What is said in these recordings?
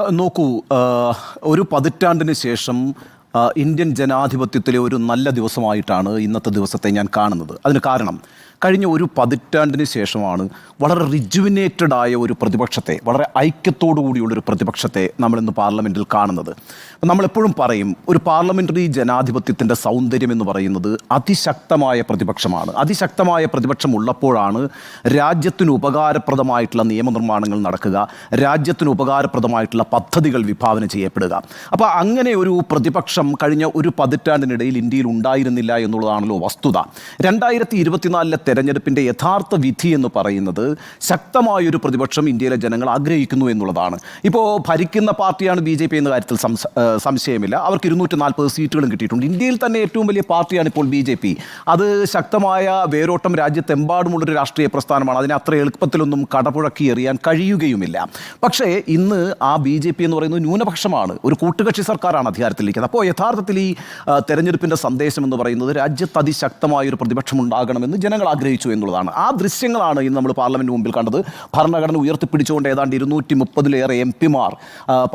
നോക്കൂ ഒരു പതിറ്റാണ്ടിന് ശേഷം ഇന്ത്യൻ ജനാധിപത്യത്തിലെ ഒരു നല്ല ദിവസമായിട്ടാണ് ഇന്നത്തെ ദിവസത്തെ ഞാൻ കാണുന്നത്. അതിന് കാരണം കഴിഞ്ഞ ഒരു പതിറ്റാണ്ടിന് ശേഷമാണ് വളരെ റിജുവിനേറ്റഡ് ആയ ഒരു പ്രതിപക്ഷത്തെ വളരെ ഐക്യത്തോടു കൂടിയുള്ള ഒരു പ്രതിപക്ഷത്തെ നമ്മളിന്ന് പാർലമെന്റിൽ കാണുന്നത്. നമ്മളെപ്പോഴും പറയും ഒരു പാർലമെന്ററി ജനാധിപത്യത്തിന്റെ സൗന്ദര്യം എന്ന് പറയുന്നത് അതിശക്തമായ പ്രതിപക്ഷമാണ്. അതിശക്തമായ പ്രതിപക്ഷം ഉള്ളപ്പോഴാണ് രാജ്യത്തിന് ഉപകാരപ്രദമായിട്ടുള്ള നിയമനിർമ്മാണങ്ങൾ നടക്കുക രാജ്യത്തിന് ഉപകാരപ്രദമായിട്ടുള്ള പദ്ധതികൾ വിഭാവനം ചെയ്യപ്പെടുക. അപ്പോൾ അങ്ങനെ ഒരു പ്രതിപക്ഷം കഴിഞ്ഞ ഒരു പതിറ്റാണ്ടിനിടയിൽ ഇന്ത്യയിൽ ഉണ്ടായിരുന്നില്ല എന്നുള്ളതാണല്ലോ വസ്തുത. രണ്ടായിരത്തി ഇരുപത്തിനാലിലെ തെരഞ്ഞെടുപ്പിന്റെ യഥാർത്ഥ വിധി എന്ന് പറയുന്നത് ശക്തമായൊരു പ്രതിപക്ഷം ഇന്ത്യയിലെ ജനങ്ങൾ ആഗ്രഹിക്കുന്നു എന്നുള്ളതാണ്. ഇപ്പോൾ ഭരിക്കുന്ന പാർട്ടിയാണ് ബി ജെ പി എന്ന കാര്യത്തിൽ സംശയമില്ല. അവർക്ക് ഇരുന്നൂറ്റി നാൽപ്പത് സീറ്റുകളും കിട്ടിയിട്ടുണ്ട്. ഇന്ത്യയിൽ തന്നെ ഏറ്റവും വലിയ പാർട്ടിയാണ് ഇപ്പോൾ ബി ജെ പി. അത് ശക്തമായ വേരോട്ടം രാജ്യത്തെമ്പാടുമുള്ളൊരു രാഷ്ട്രീയ പ്രസ്ഥാനമാണ്. അതിനെ അത്ര എളുപ്പത്തിലൊന്നും കടപുഴക്കി എറിയാൻ കഴിയുകയുമില്ല. പക്ഷേ ഇന്ന് ആ ബി ജെ പി എന്ന് പറയുന്നത് ന്യൂനപക്ഷമാണ്. ഒരു കൂട്ടുകക്ഷി സർക്കാരാണ് അധികാരത്തിലിരിക്കുന്നത്. അപ്പോൾ യഥാർത്ഥത്തിൽ ഈ തെരഞ്ഞെടുപ്പിന്റെ സന്ദേശം എന്ന് പറയുന്നത് രാജ്യത്ത് അതിശക്തമായ ഒരു പ്രതിപക്ഷം ഉണ്ടാകണമെന്ന് ജനങ്ങൾ ആഗ്രഹിച്ചു എന്നുള്ളതാണ്. ആ ദൃശ്യങ്ങളാണ് ഇന്ന് നമ്മൾ പാർലമെന്റ് മുമ്പിൽ കണ്ടത്. ഭരണഘടന ഉയർത്തിപ്പിടിച്ചുകൊണ്ട് ഏതാണ്ട് ഇരുന്നൂറ്റി മുപ്പതിലേറെ എം പിമാർ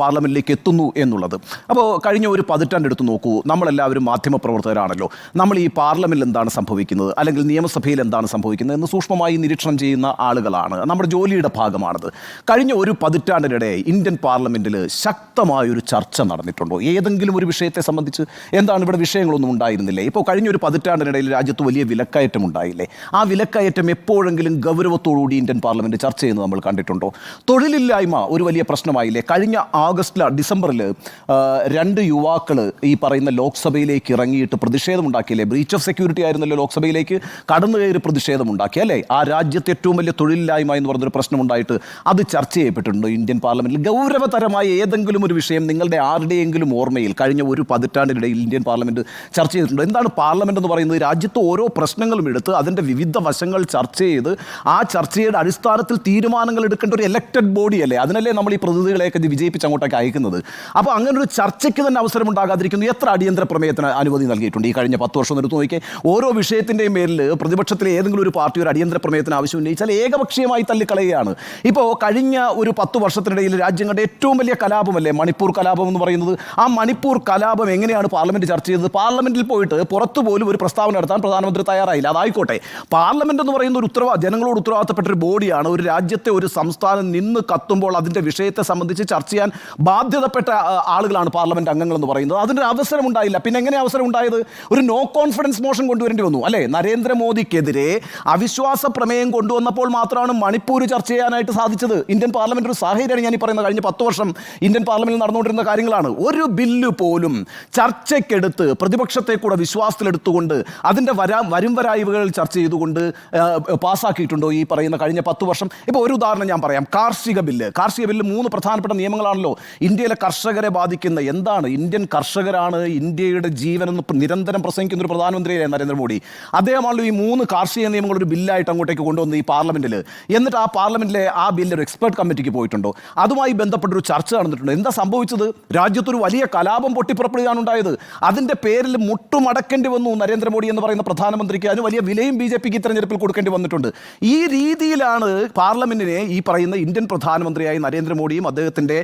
പാർലമെന്റിലേക്ക് എത്തുന്നു എന്നുള്ളത്. അപ്പോൾ കഴിഞ്ഞ ഒരു പതിറ്റാണ്ട് എടുത്ത് നോക്കൂ. നമ്മളെല്ലാവരും മാധ്യമപ്രവർത്തകരാണല്ലോ. നമ്മൾ ഈ പാർലമെന്റിൽ എന്താണ് സംഭവിക്കുന്നത്? അല്ലെങ്കിൽ നിയമസഭയിൽ എന്താണ് സംഭവിക്കുന്നത്? എന്ന് സൂക്ഷ്മമായി നിരീക്ഷണം ചെയ്യുന്ന ആളുകളാണ്. നമ്മുടെ ജോലിയുടെ ഭാഗമാണത്. കഴിഞ്ഞ ഒരു പതിറ്റാണ്ടിനിടെ ഇന്ത്യൻ പാർലമെന്റിൽ ശക്തമായൊരു ചർച്ച നടന്നിട്ടുണ്ടോ? ഏതെങ്കിലും ഒരു വിഷയത്തെ സംബന്ധിച്ച് എന്താണ് ഇവിടെ വിഷയങ്ങളൊന്നും ഉണ്ടായിരുന്നില്ലേ? ഇപ്പോൾ കഴിഞ്ഞ ഒരു പതിറ്റാണ്ടിനിടയിൽ രാജ്യത്ത് വലിയ വിലക്കയറ്റം ഉണ്ടായില്ലേ ആ വിലക്കയറ്റം എപ്പോഴെങ്കിലും ഗൗരവത്തോടുകൂടി ഇന്ത്യൻ പാർലമെന്റ് ചർച്ച ചെയ്യുന്നത് നമ്മൾ കണ്ടിട്ടുണ്ടോ? തൊഴിലില്ലായ്മ ഒരു വലിയ പ്രശ്നമായില്ലേ? കഴിഞ്ഞ ആഗസ്റ്റിൽ ഡിസംബറിൽ രണ്ട് യുവാക്കൾ ഈ പറയുന്ന ലോക്സഭയിലേക്ക് ഇറങ്ങിയിട്ട് പ്രതിഷേധമുണ്ടാക്കിയില്ലേ? ബ്രീച്ച് ഓഫ് സെക്യൂരിറ്റി ആയിരുന്നല്ലോ ലോക്സഭയിലേക്ക്. കടന്നു കയറി പ്രതിഷേധമുണ്ടാക്കി അല്ലേ? ആ രാജ്യത്തെ ഏറ്റവും വലിയ തൊഴിലില്ലായ്മ എന്ന് പറഞ്ഞൊരു പ്രശ്നമുണ്ടായിട്ട് അത് ചർച്ച ചെയ്യപ്പെട്ടിട്ടുണ്ടോ ഇന്ത്യൻ പാർലമെന്റിൽ ഗൗരവതരമായ ഏതെങ്കിലും ഒരു വിഷയം നിങ്ങളുടെ ആരുടെയെങ്കിലും ഓർമ്മയിൽ കഴിഞ്ഞ ഒരു പതിറ്റാണ്ടിനിടയിൽ ഇന്ത്യൻ പാർലമെന്റ് ചർച്ച ചെയ്തിട്ടുണ്ടോ? എന്താണ് പാർലമെന്റ് എന്ന് പറയുന്നത്? രാജ്യത്ത് ഓരോ പ്രശ്നങ്ങളും എടുത്ത് അതിന്റെ വിവിധ വശങ്ങൾ ചർച്ച ചെയ്ത് ആ ചർച്ചയുടെ അടിസ്ഥാനത്തിൽ തീരുമാനങ്ങൾ എടുക്കേണ്ട ഒരു ഇലക്റ്റഡ് ബോഡി അല്ലേ അതിനല്ലേ നമ്മൾ ഈ പ്രതിനിധികളെയൊക്കെ വിജയിപ്പിച്ച് അങ്ങോട്ടേക്ക് അയക്കുന്നത്. അപ്പോൾ അങ്ങനെ ഒരു ചർച്ചയ്ക്ക് തന്നെ അവസരം ഉണ്ടാകാതിരിക്കുന്നു. എത്ര അടിയന്തര പ്രമേയത്തിന് അനുമതി നൽകിയിട്ടുണ്ട്? ഈ കഴിഞ്ഞ പത്ത് വർഷം എടുത്തു നോക്കിയേ ഓരോ വിഷയത്തിന്റെയും പേരിൽ പ്രതിപക്ഷത്തിലെ ഏതെങ്കിലും ഒരു പാർട്ടി ഒരു അടിയന്തര പ്രമേയത്തിന് ആവശ്യം ഉന്നയിച്ചാൽ ഏകപക്ഷീയമായി തള്ളിക്കളയുകയാണ്. ഇപ്പോൾ കഴിഞ്ഞ ഒരു പത്ത് വർഷത്തിനിടയിൽ രാജ്യങ്ങളുടെ ഏറ്റവും വലിയ കലാപമല്ലേ? മണിപ്പൂർ കലാപം എന്ന് പറയുന്നത്. ആ മണിപ്പൂർ കലാപം എങ്ങനെയാണ് പാർലമെന്റ് ചർച്ച ചെയ്തത്? പാർലമെന്റിൽ പോയിട്ട് പുറത്തുപോലും ഒരു പ്രസ്താവന നടത്താൻ പ്രധാനമന്ത്രി തയ്യാറായില്ല. അതായിക്കോട്ടെ. പാർലമെന്റ് എന്ന് പറയുന്ന ഒരു ഉത്തരവാ ജനങ്ങളോട് ഉത്തരവാദിത്തപ്പെട്ട ഒരു ബോഡിയാണ്. ഒരു രാജ്യത്തെ ഒരു സംസ്ഥാനം നിന്ന് കത്തുമ്പോൾ അതിന്റെ വിഷയത്തെ സംബന്ധിച്ച് ചർച്ച ചെയ്യാൻ ബാധ്യതപ്പെട്ട ആളുകളാണ് പാർലമെന്റ് അംഗങ്ങൾ എന്ന് പറയുന്നത്. അതിന് അവസരം ഉണ്ടായില്ല. പിന്നെ എങ്ങനെ അവസരം ഉണ്ടായത്? ഒരു നോ കോൺഫിഡൻസ് മോഷൻ കൊണ്ടുവരേണ്ടി വന്നു. അല്ലേ? നരേന്ദ്രമോദിക്കെതിരെ അവിശ്വാസ പ്രമേയം കൊണ്ടുവന്നപ്പോൾ മാത്രമാണ് മണിപ്പൂർ ചർച്ച ചെയ്യാനായിട്ട് സാധിച്ചത്. ഇന്ത്യൻ പാർലമെന്റ് ഒരു സാഹചര്യമാണ് ഞാൻ ഈ പറയുന്നത്. കഴിഞ്ഞ പത്ത് വർഷം ഇന്ത്യൻ പാർലമെന്റിൽ നടന്നുകൊണ്ടിരുന്ന കാര്യങ്ങളാണ്. ഒരു ബില്ല് പോലും ചർച്ചയ്ക്കെടുത്ത് പ്രതിപക്ഷത്തെ കൂടെ വിശ്വാസത്തിലെടുത്തുകൊണ്ട് അതിന്റെ വരാ വരും വരായ്വകൾ ചർച്ച ചെയ്തുകൊണ്ട് ആ, പാസ്സാക്കിയിട്ടുണ്ടോ ഈ പറയുന്ന കഴിഞ്ഞ പത്ത് വർഷം? ഇപ്പോൾ ഒരു ഉദാഹരണം ഞാൻ പറയാം. കാർഷിക ബില്ല്. കാർഷിക ബില്ല് മൂന്ന് പ്രധാനപ്പെട്ട നിയമങ്ങളാണല്ലോ. ഇന്ത്യയിലെ കർഷകരെ ബാധിക്കുന്ന എന്താണ്? ഇന്ത്യൻ കർഷകരാണ് ഇന്ത്യയുടെ ജീവനെന്ന് നിരന്തരം പ്രസംഗിക്കുന്ന ഒരു പ്രധാനമന്ത്രിയായ നരേന്ദ്രമോദി. അദ്ദേഹമാണല്ലോ ഈ മൂന്ന് കാർഷിക നിയമങ്ങൾ ഒരു ബില്ലായിട്ട് അങ്ങോട്ടേക്ക് കൊണ്ടുവന്ന് ഈ പാർലമെന്റിൽ. എന്നിട്ട് ആ പാർലമെന്റിലെ ആ ബില്ല് ഒരു എക്സ്പെർട്ട് കമ്മിറ്റിക്ക് പോയിട്ടുണ്ടോ? അതുമായി ബന്ധപ്പെട്ടൊരു ചർച്ച നടന്നിട്ടുണ്ട്. എന്താ സംഭവിച്ചത്? രാജ്യത്തൊരു വലിയ കലാപം പൊട്ടിപ്പുറപ്പെടുകയാണ് ഉണ്ടായത്. അതിന്റെ പേരിൽ മുട്ടുമടക്കേണ്ടി വന്നു നരേന്ദ്രമോദി എന്ന് പറയുന്ന പ്രധാനമന്ത്രിക്ക്. അതിന് വലിയ വിലയും ബി ജെ പിക്ക് തെരഞ്ഞെടുപ്പിൽ കൊടുക്കേണ്ടി വന്നിട്ടുണ്ട്. ഈ രീതിയിലാണ് പാർലമെന്റിനെ ഈ പറയുന്ന ഇന്ത്യൻ പ്രധാനമന്ത്രിയായി നരേന്ദ്രമോദിയും അദ്ദേഹത്തിന്റെ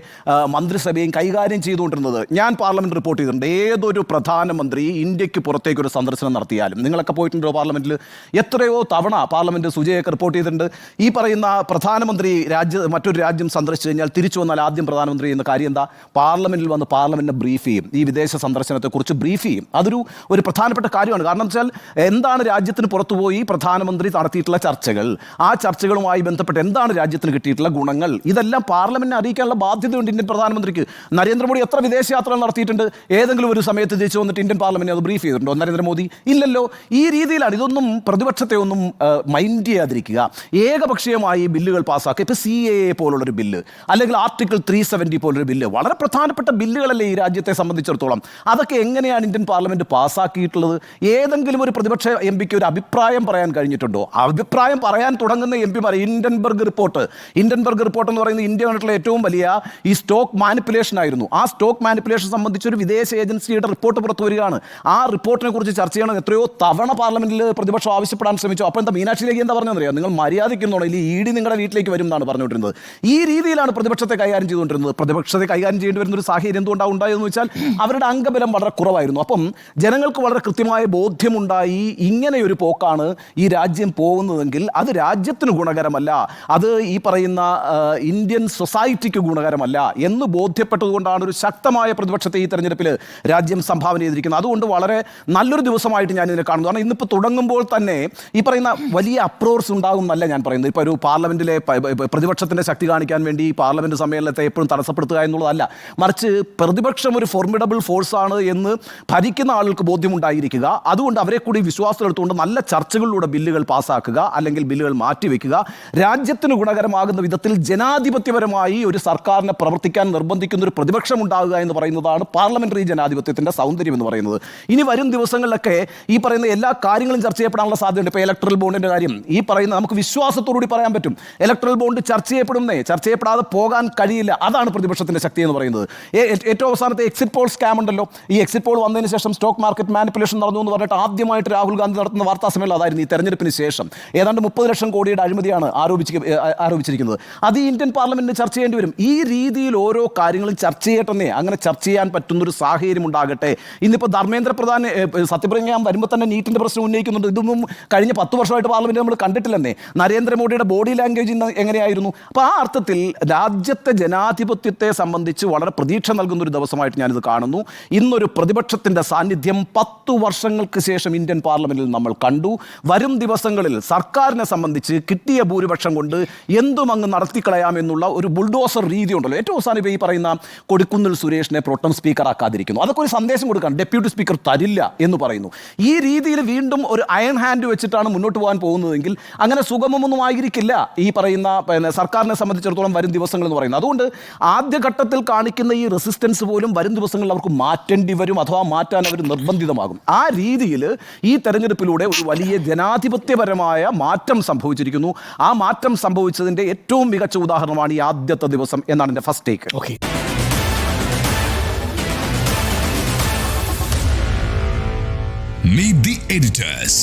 മന്ത്രിസഭയും കൈകാര്യം ചെയ്തുകൊണ്ടിരുന്നത്. ഞാൻ പാർലമെന്റ് റിപ്പോർട്ട് ചെയ്തിട്ടുണ്ട്. ഏതൊരു പ്രധാനമന്ത്രി ഇന്ത്യയ്ക്ക് പുറത്തേക്കൊരു സന്ദർശനം നടത്തിയാലും നിങ്ങളൊക്കെ പോയിട്ടുണ്ടോ പാർലമെന്റിൽ? എത്രയോ തവണ പാർലമെന്റ് സുജയൊക്കെ റിപ്പോർട്ട് ചെയ്തിട്ടുണ്ട്. ഈ പറയുന്ന പ്രധാനമന്ത്രി രാജ്യ മറ്റൊരു രാജ്യം സന്ദർശിച്ചു കഴിഞ്ഞാൽ തിരിച്ചു വന്നാൽ ആദ്യം പ്രധാനമന്ത്രി ചെയ്യുന്ന കാര്യം എന്താ? പാർലമെന്റിൽ വന്ന് പാർലമെന്റിനെ ബ്രീഫ് ചെയ്യും. ഈ വിദേശ സന്ദർശനത്തെക്കുറിച്ച് ബ്രീഫ് ചെയ്യും. അതൊരു ഒരു പ്രധാനപ്പെട്ട കാര്യമാണ്. കാരണം വെച്ചാൽ എന്താണ് രാജ്യത്തിന് പുറത്തുപോയി പ്രധാനമന്ത്രി നടത്തിയിട്ടുള്ള ചർച്ചകൾ. ആ ചർച്ചകളുമായി ബന്ധപ്പെട്ട് എന്താണ് രാജ്യത്തിന് കിട്ടിയിട്ടുള്ള ഗുണങ്ങൾ? ഇതെല്ലാം പാർലമെന്റിനെ അറിയിക്കാനുള്ള ബാധ്യതയുണ്ട് ഇന്ത്യൻ പ്രധാനമന്ത്രിക്ക്. നരേന്ദ്രമോദി എത്ര വിദേശയാത്രകൾ നടത്തിയിട്ടുണ്ട്? ഏതെങ്കിലും ഒരു സമയത്ത് തിരിച്ചു വന്നിട്ട് ഇന്ത്യൻ പാർലമെന്റിനെ അത് ബ്രീഫ് ചെയ്തിട്ടുണ്ടോ? നരേന്ദ്രമോദി ഇല്ലല്ലോ. ഈ രീതിയിലാണ് ഇതൊന്നും പ്രതിപക്ഷത്തെ ഒന്നും മൈൻഡ് ചെയ്യാതിരിക്കുക. ഏകപക്ഷീയമായി ബില്ലുകൾ പാസ്സാക്കുക. ഇപ്പോൾ സി എ പോലുള്ളൊരു ബില്ല് അല്ലെങ്കിൽ ആർട്ടിക്കിൾ ത്രീ സെവന്റി പോലൊരു ബില്ല് വളരെ പ്രധാനപ്പെട്ട ബില്ലുകളല്ലേ ഈ രാജ്യത്തെ സംബന്ധിച്ചിടത്തോളം. അതൊക്കെ എങ്ങനെയാണ് ഇന്ത്യൻ പാർലമെന്റ് പാസ്സാക്കിയിട്ടുള്ളത്? ഏതെങ്കിലും ഒരു പ്രതിപക്ഷ എം പിക്ക് ഒരു അഭിപ്രായം പറയാൻ പറയാൻ കഴിഞ്ഞിട്ടുണ്ടോ? അഭിപ്രായം പറയാൻ തുടങ്ങുന്ന എം പിമാർ ഇൻഡൻബർഗ് റിപ്പോർട്ട് ഇൻഡൻബർഗ് റിപ്പോർട്ട് എന്ന് പറയുന്നത് ഇന്ത്യ കണ്ടിട്ടുള്ള ഏറ്റവും വലിയ ഈ സ്റ്റോക്ക് മാനിപ്പുലേഷൻ ആയിരുന്നു. ആ സ്റ്റോക്ക് മാനിപ്പുലേഷൻ സംബന്ധിച്ച് ഒരു വിദേശ ഏജൻസിയുടെ റിപ്പോർട്ട് പുറത്തു വരികയാണ്. ആ റിപ്പോർട്ടിനെ കുറിച്ച് ചർച്ച ചെയ്യണം എത്രയോ തവണ പാർലമെന്റിൽ പ്രതിപക്ഷം ആവശ്യപ്പെടാൻ ശ്രമിച്ചു. അപ്പോൾ എന്താ മീനാക്ഷി ലേഖി എന്താ പറഞ്ഞറിയാം നിങ്ങൾ മര്യാദയ്ക്കുന്നുണ്ടോ ഇല്ല ഇ ഡി നിങ്ങളുടെ വീട്ടിലേക്ക് വരും എന്നാണ് പറഞ്ഞുകൊണ്ടിരുന്നത്. ഈ രീതിയിലാണ് പ്രതിപക്ഷത്തെ കൈകാര്യം ചെയ്തുകൊണ്ടിരുന്നത്. പ്രതിപക്ഷത്തെ കൈകാര്യം ചെയ്യേണ്ടി വരുന്ന ഒരു സാഹചര്യം എന്തുകൊണ്ടാണ് ഉണ്ടായതെന്ന് വെച്ചാൽ അവരുടെ അംഗബലം വളരെ കുറവായിരുന്നു. അപ്പം ജനങ്ങൾക്ക് വളരെ കൃത്യമായ ബോധ്യമുണ്ടായി ഇങ്ങനെ ഒരു പോക്കാണ് ഈ രാജ്യം പോകുന്നതെങ്കിൽ അത് രാജ്യത്തിന് ഗുണകരമല്ല. അത് ഈ പറയുന്ന ഇന്ത്യൻ സൊസൈറ്റിക്ക് ഗുണകരമല്ല എന്ന് ബോധ്യപ്പെട്ടതുകൊണ്ടാണ് ഒരു ശക്തമായ പ്രതിപക്ഷത്തെ ഈ തെരഞ്ഞെടുപ്പിൽ രാജ്യം സംഭാവന ചെയ്തിരിക്കുന്നത്. അതുകൊണ്ട് വളരെ നല്ലൊരു ദിവസമായിട്ട് ഞാൻ ഇതിനെ കാണുന്നു. കാരണം ഇന്നിപ്പോൾ തുടങ്ങുമ്പോൾ തന്നെ ഈ പറയുന്ന വലിയ അപ്രോർസ് ഉണ്ടാകും എന്നല്ല ഞാൻ പറയുന്നത്. ഇപ്പോൾ ഒരു പാർലമെന്റിലെ പ- പ- പ്രതിപക്ഷത്തിന്റെ ശക്തി കാണിക്കാൻ വേണ്ടി ഈ പാർലമെന്റ് സമ്മേളനത്തെ എപ്പോഴും തടസ്സപ്പെടുത്തുക എന്നുള്ളതല്ല. മറിച്ച് പ്രതിപക്ഷം ഒരു ഫോർമിഡബിൾ ഫോഴ്സാണ് എന്ന് ഭരിക്കുന്ന ആളുകൾക്ക് ബോധ്യമുണ്ടായിരിക്കുക. അതുകൊണ്ട് അവരെ കൂടി വിശ്വാസത്തിലെടുത്തുകൊണ്ട് നല്ല ചർച്ചകളിലൂടെ ബില്ലുകൾ പാസ്സാക്കുക അല്ലെങ്കിൽ ബില്ലുകൾ മാറ്റിവെക്കുക. രാജ്യത്തിന് ഗുണകരമാകുന്ന വിധത്തിൽ ജനാധിപത്യപരമായി ഒരു സർക്കാരിനെ പ്രവർത്തിക്കാൻ നിർബന്ധിക്കുന്ന ഒരു പ്രതിപക്ഷം ഉണ്ടാകുക എന്ന് പറയുന്നതാണ് പാർലമെന്ററി ജനാധിപത്യത്തിന്റെ സൗന്ദര്യം എന്ന് പറയുന്നത്. ഇനി വരും ദിവസങ്ങളിലൊക്കെ ഈ പറയുന്ന എല്ലാ കാര്യങ്ങളും ചർച്ച ചെയ്യപ്പെടാനുള്ള സാധ്യതയുണ്ട്. ഇപ്പോൾ ഇലക്ട്രൽ ബോണ്ടിന്റെ കാര്യം. ഈ പറയുന്ന നമുക്ക് വിശ്വാസത്തോടുകൂടി പറയാൻ പറ്റും. ഇലക്ട്രൽ ബോണ്ട് ചർച്ച ചെയ്യപ്പെടുന്നേ ചർച്ച ചെയ്യപ്പെടാതെ പോകാൻ കഴിയില്ല. അതാണ് പ്രതിപക്ഷത്തിന്റെ ശക്തി എന്ന് പറയുന്നത്. ഏറ്റവും അവസാനത്തെ എക്സിറ്റ് പോൾ സ്കാം ഉണ്ടല്ലോ. ഈ എക്സിറ്റ് പോൾ വന്നതിന് ശേഷം സ്റ്റോക്ക് മാർക്കറ്റ് മാനിപ്പുലേഷൻ നടന്നു എന്ന് പറഞ്ഞിട്ട് ആദ്യമായിട്ട് രാഹുൽ ഗാന്ധി നടത്തുന്ന വാർത്താ അതായിരുന്നു ഈ തെരഞ്ഞെടുപ്പിന് ശേഷം ഏതാണ്ട് മുപ്പത് ലക്ഷം കോടിയുടെ അഴിമതിയാണ് ആരോപിച്ച് ആരോപിച്ചിരിക്കുന്നത്. അത് ഈ ഇന്ത്യൻ പാർലമെന്റിന് ചർച്ച ചെയ്യേണ്ടി വരും. ഈ രീതിയിൽ ഓരോ കാര്യങ്ങളും ചർച്ച ചെയ്യട്ടെന്നേ അങ്ങനെ ചർച്ച ചെയ്യാൻ പറ്റുന്നൊരു സാഹചര്യം ഉണ്ടാകട്ടെ. ഇന്നിപ്പോൾ ധർമ്മേന്ദ്ര പ്രധാൻ സത്യപ്രതിജ്ഞ വരുമ്പോൾ തന്നെ നീറ്റിന്റെ പ്രശ്നം ഉന്നയിക്കുന്നുണ്ട്. ഇതൊന്നും കഴിഞ്ഞ പത്ത് വർഷമായിട്ട് പാർലമെന്റ് നമ്മൾ കണ്ടിട്ടില്ലെന്നേ. നരേന്ദ്രമോദിയുടെ ബോഡി ലാംഗ്വേജ് ഇന്ന് എങ്ങനെയായിരുന്നു? അപ്പോൾ ആ അർത്ഥത്തിൽ രാജ്യത്തെ ജനാധിപത്യത്തെ സംബന്ധിച്ച് വളരെ പ്രതീക്ഷ നൽകുന്ന ഒരു ദിവസമായിട്ട് ഞാനിത് കാണുന്നു. ഇന്നൊരു പ്രതിപക്ഷത്തിന്റെ സാന്നിധ്യം പത്തു വർഷങ്ങൾക്ക് ശേഷം ഇന്ത്യൻ പാർലമെന്റിൽ നമ്മൾ കണ്ടു. വരും ദിവസങ്ങളിൽ സർക്കാരിനെ സംബന്ധിച്ച് കിട്ടിയ ഭൂരിപക്ഷം കൊണ്ട് എന്തും അങ്ങ് നടത്തിക്കളയാമെന്നുള്ള ഒരു ബുൾഡോസർ രീതി ഉണ്ടല്ലോ ഏറ്റവും അവസാനം ഇപ്പോൾ ഈ പറയുന്ന കൊടുക്കുന്നിൽ സുരേഷിനെ പ്രോട്ടം സ്പീക്കറാക്കാതിരിക്കുന്നു അതൊക്കെ ഒരു സന്ദേശം കൊടുക്കാൻ ഡെപ്യൂട്ടി സ്പീക്കർ തരില്ല എന്ന് പറയുന്നു. ഈ രീതിയിൽ വീണ്ടും ഒരു അയൺ ഹാൻഡ് വെച്ചിട്ടാണ് മുന്നോട്ട് പോകാൻ പോകുന്നതെങ്കിൽ അങ്ങനെ സുഗമമൊന്നും ആയിരിക്കില്ല ഈ പറയുന്ന പിന്നെ സർക്കാരിനെ സംബന്ധിച്ചിടത്തോളം വരും ദിവസങ്ങൾ എന്ന് പറയുന്നത്. അതുകൊണ്ട് ആദ്യഘട്ടത്തിൽ കാണിക്കുന്ന ഈ റെസിസ്റ്റൻസ് പോലും വരും ദിവസങ്ങളിൽ അവർക്ക് മാറ്റേണ്ടി വരും അഥവാ മാറ്റാൻ അവർ നിർബന്ധിതമാകും. ആ രീതിയിൽ ഈ തെരഞ്ഞെടുപ്പിലൂടെ ഒരു വലിയ ജനാധിപത്യപരമായ മാറ്റം സംഭവിച്ചിരിക്കുന്നു. ആ മാറ്റം സംഭവിച്ചതിന്റെ ഏറ്റവും മികച്ച ഉദാഹരണമാണ് ഈ ആദ്യത്തെ ദിവസം എന്നാണ് എന്റെ first take okay Meet the editors.